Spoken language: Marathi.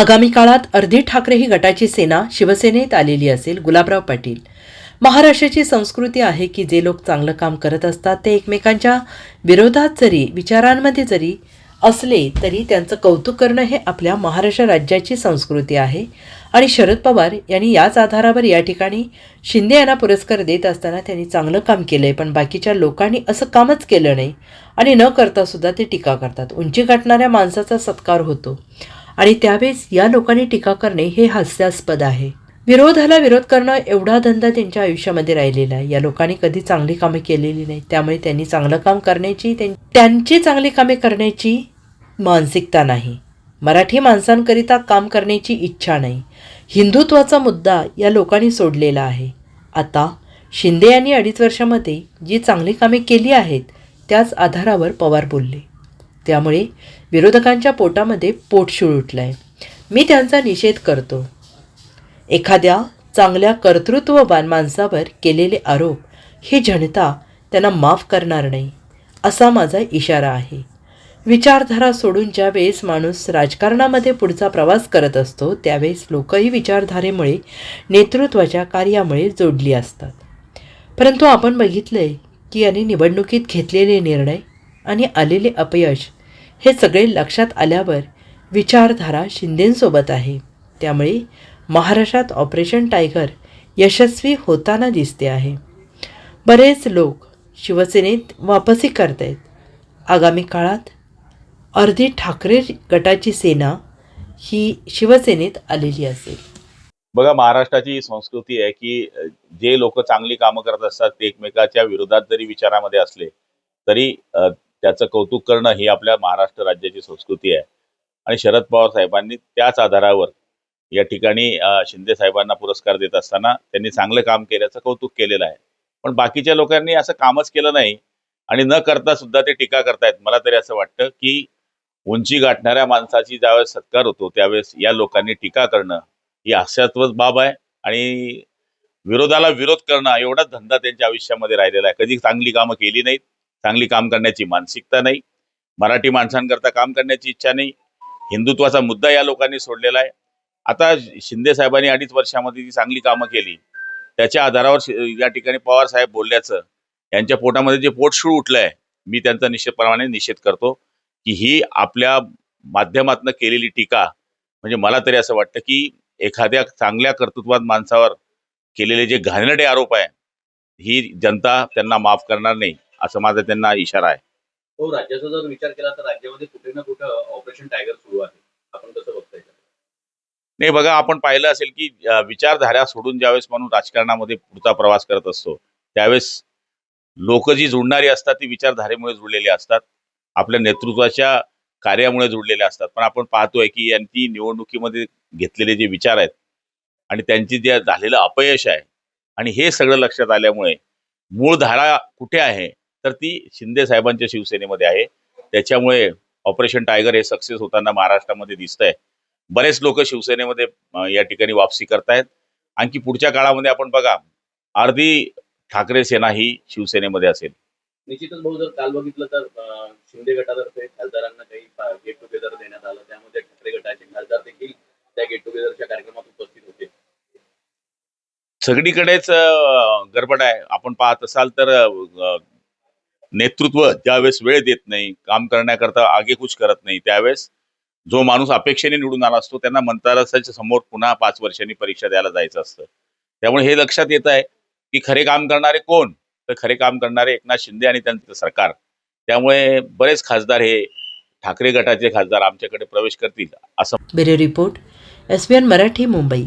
आगामी काळात अर्धी ठाकरे ही गटाची सेना शिवसेनेत आलेली असेल गुलाबराव पाटील. महाराष्ट्राची संस्कृती आहे की जे लोक चांगलं काम करत असतात ते एकमेकांच्या विरोधात जरी विचारांमध्ये जरी असले तरी त्यांचं कौतुक करणं हे आपल्या महाराष्ट्र राज्याची संस्कृती आहे. आणि शरद पवार यांनी याच आधारावर या ठिकाणी शिंदे यांना पुरस्कार देत असताना त्यांनी चांगलं काम केलं आहे पण बाकीच्या लोकांनी असं कामच केलं नाही. आणि न करता सुद्धा ते टीका करतात. उंची गाठणाऱ्या माणसाचा सत्कार होतो. आणि त्यावेळेस या लोकांनी टीका करणे हे हास्यास्पद आहे. विरोधाला विरोध करणं एवढा धंदा त्यांच्या आयुष्यामध्ये राहिलेला आहे. या लोकांनी कधी चांगली कामे केलेली नाही त्यामुळे त्यांनी चांगलं काम करण्याची त्यांची चांगली कामे करण्याची मानसिकता नाही. मराठी माणसांकरिता काम करण्याची इच्छा नाही. हिंदुत्वाचा मुद्दा या लोकांनी सोडलेला आहे. आता शिंदे यांनी अडीच वर्षामध्ये जी चांगली कामे केली आहेत त्याच आधारावर पवार बोलले. त्यामुळे विरोधकांच्या पोटामध्ये पोटशूळ उठलं आहे मी त्यांचा निषेध करतो. एखाद्या चांगल्या कर्तृत्ववान माणसावर केलेले आरोप ही जनता त्यांना माफ करणार नाही असा माझा इशारा आहे. विचारधारा सोडून ज्यावेळेस माणूस राजकारणामध्ये पुढचा प्रवास करत असतो त्यावेळेस लोकही विचारधारेमुळे नेतृत्वाच्या कार्यामुळे जोडली असतात. परंतु आपण बघितलं आहे की यांनी निवडणुकीत घेतलेले निर्णय आणि आलेले अपयश हे सगळे लक्षात आल्यावर विचारधारा शिंदेंसोबत आहे. त्यामुळे महाराष्ट्रात ऑपरेशन टायगर यशस्वी होताना दिसते आहे. बरेच लोक शिवसेनेत वापसी करत आहेत आगामी काळात अर्धी ठाकरे गटाची सेना ही शिवसेनेत आलेली असेल. बघा महाराष्ट्राची संस्कृती आहे की जे लोक चांगली कामं करत असतात ते एकमेकाच्या विरोधात जरी विचारामध्ये असले तरी त्याचं कौतुक करणं ही आपल्या महाराष्ट्र राज्याची संस्कृती आहे. आणि शरद पवार साहेबांनी त्याच आधारावर या ठिकाणी शिंदे साहेबांना पुरस्कार देत असताना त्यांनी चांगलं काम केल्याचं कौतुक केलेलं आहे. पण बाकीच्या लोकांनी असं कामच केलं नाही आणि न करता सुद्धा ते टीका करतायत. मला तरी असं वाटतं की उंची गाठणाऱ्या माणसाची ज्यावेळेस सत्कार होतो त्यावेळेस या लोकांनी टीका करणं ही हास्यात्मक बाब आहे. आणि विरोधाला विरोध करणं एवढाच धंदा त्यांच्या आयुष्यामध्ये राहिलेला आहे. कधी चांगली कामं केली नाहीत चांगली काम करण्याची मानसिकता नाही मराठी माणसांकरता काम करण्याची इच्छा नाही हिंदुत्वाचा मुद्दा या लोकांनी सोडलेला आहे. आता शिंदे साहेबांनी अडीच वर्षामध्ये जी चांगली कामं केली. त्याच्या आधारावर या ठिकाणी पवार साहेब बोलल्याचं यांच्या पोटामध्ये जे पोटशूळ आहे मी त्यांचा निश्चितप्रमाणे निषेध करतो की ही आपल्या माध्यमातनं केलेली टीका म्हणजे मला तरी असं वाटतं की एखाद्या चांगल्या कर्तृत्वात माणसावर केलेले जे घाणेरडे आरोप आहे ही जनता त्यांना माफ करणार नाही. असं माझा त्यांना इशारा आहे. हो राज्याचा जर विचार केला तर राज्यामध्ये कुठे ना कुठे ऑपरेशन टायगर सुरू आहे. आपण कसं बघताय नाही बघा आपण पाहिलं असेल की विचारधारा सोडून ज्यावेळेस म्हणून राजकारणामध्ये पुढचा प्रवास करत असतो त्यावेळेस लोक जी जुळणारी असतात ती विचारधारेमुळे जुळलेली असतात. आपल्या नेतृत्वाच्या कार्यामुळे जुळलेले असतात. पण आपण पाहतोय की यांची निवडणुकीमध्ये घेतलेले जे विचार आहेत आणि त्यांची जे झालेलं अपयश आहे आणि हे सगळं लक्षात आल्यामुळे मूळ धारा कुठे आहे? तर ती शिंदे साहेबांच्या शिवसेनेमध्ये आहे. त्याच्यामुळे ऑपरेशन टायगर हे सक्सेस होताना महाराष्ट्रामध्ये दिसतंय. बरेच लोक शिवसेनेमध्ये या ठिकाणी वापसी करतायत. आणखी पुढच्या काळामध्ये आपण बघा अर्धी ठाकरे सेना ही शिवसेनेमध्ये असेल. निश्चितच भाऊ जर काल बघितलं तर शिंदे गटातर्फे खासदारांना काही गेट टुगेदर देण्यात आलं. त्यामध्ये ठाकरे गटाचे खासदार देखील त्या गेट टुगेदरच्या कार्यक्रमात उपस्थित होते. सगळीकडेच गडबड आहे. आपण पाहत असाल तर नेतृत्व ज्यावेळेस वेळ देत नाही काम करण्याकरता आगेकूच करत नाही त्यावेळेस जो माणूस अपेक्षेने निवडून आला असतो त्यांना मंत्रालयाच्या समोर पुन्हा पाच वर्षांनी परीक्षा द्यायला जायचं असतं. त्यामुळे हे लक्षात येत आहे की खरे काम करणारे कोण? तर खरे काम करणारे एकनाथ शिंदे आणि त्यांचं सरकार. त्यामुळे बरेच खासदार हे ठाकरे गटाचे खासदार आमच्याकडे प्रवेश करतील असं bureau report S N Marathi Mumbai.